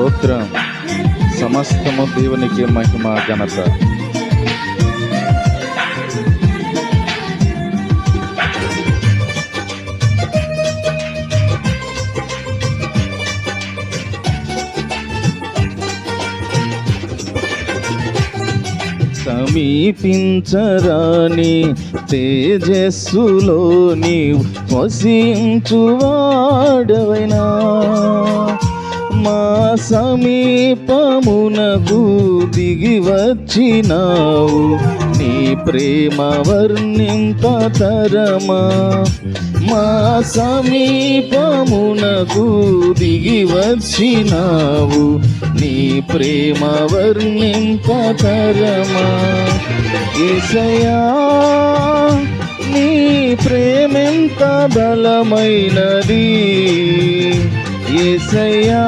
స్తోత్రం. సమస్తము దేవునికి మహిమ ఘనత. సమీపించరాని తేజస్సులో నీవు వసించువాడవైనా. మా సమీపమునకు దిగి వచ్చినావు. నీ ప్రేమ వర్ణింపతరమా మా సమీపమునకు దిగి వచ్చినావు. నీ ప్రేమ వర్ణింపతరమా ఇసయా నీ ప్రేమెంత బలమైనది. ఏసయ్యా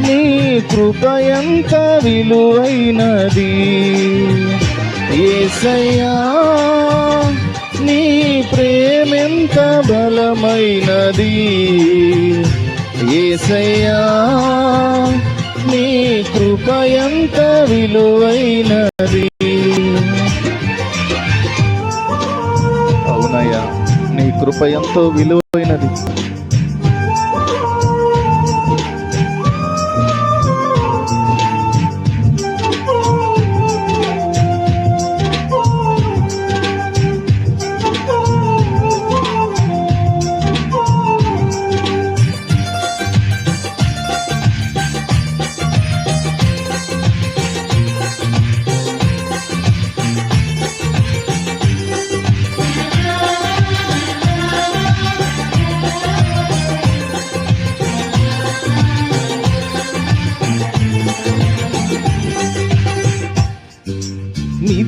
నీ కృప ఎంత విలువైనది. ఏసయ్యా నీ ప్రేమెంత బలమైనది. ఏసయ్యా నీ కృప ఎంత విలువైనది. అవునయ్యా నీ కృప ఎంతో విలువైనది.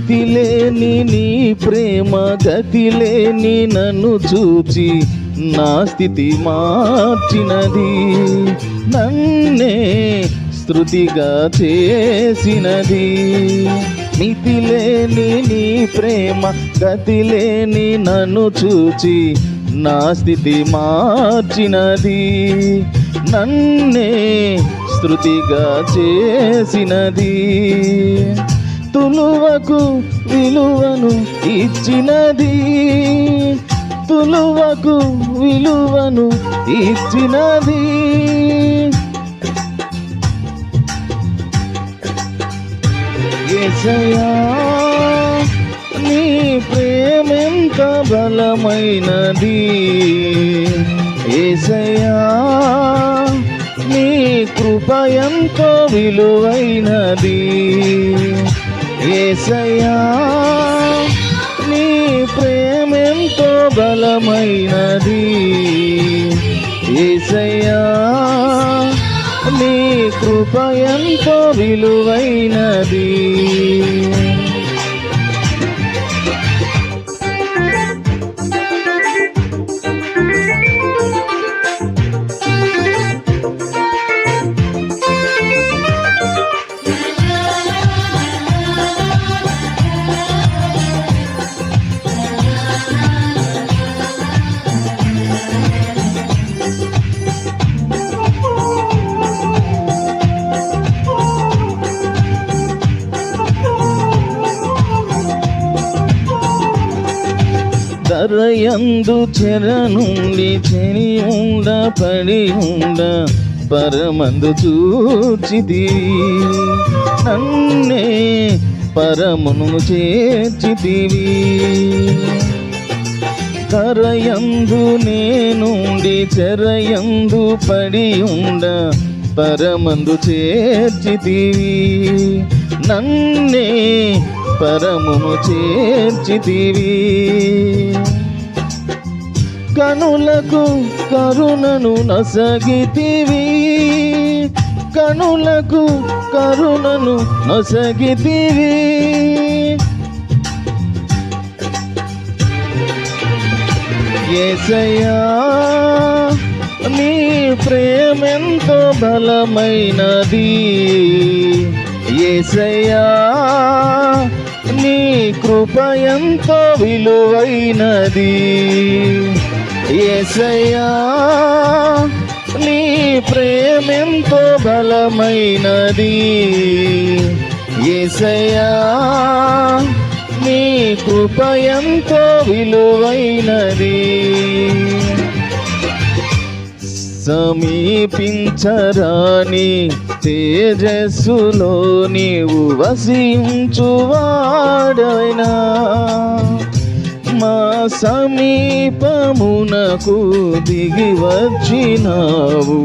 గతిలేని నీ ప్రేమ గతిలేని నన్ను చూచి నా స్థితి మార్చినది. నన్నే స్థృతిగా చేసినది. మితిలేని నీ ప్రేమ గతిలేని నన్ను చూచి నా స్థితి మార్చినది. నన్నే స్థృతిగా చేసినది. తులువకు విలువను ఇచ్చినది. తులువకు విలువను ఇచ్చినది. ఏసయ్యా నీ ప్రేమెంత బలమైనది. ఏసయా నీ కృపయంతో విలువైనది. ఏసయ్యా నీ ప్రేమెంతో బలమైనది. ఏసయ్యా నీ కృపయంతో విలువైనది. కరయందు చెర నుండి చెని ఉండ పడి ఉండ పరమందు చూచిది నన్నే పరమును చేర్చితివి. కరయందు నేనుండి చెరయందు పడి ఉండ పరమందు చేర్చితివి. నన్నే పరమును చేర్చితివి. కనులకు కరుణను నసగితివి. కనులకు కరుణను నసగితివి. ఏసయ్యా నీ ప్రేమెంతో బలమైనది. ఏసయ్యా కృప ఎంతో విలువైనది. ఏసయ్యా నీ ప్రేమెంతో బలమైనది. ఏసయ్యా నీ కృప ఎంతో విలువైనది. సమీపించరాని తేజస్సులో నీవు వసించువాడైనా. మా సమీపమునకు దిగి వచ్చినావు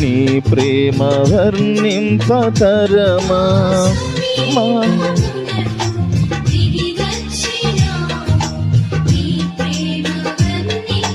నీ ప్రేమ వర్ణింపతరమా మా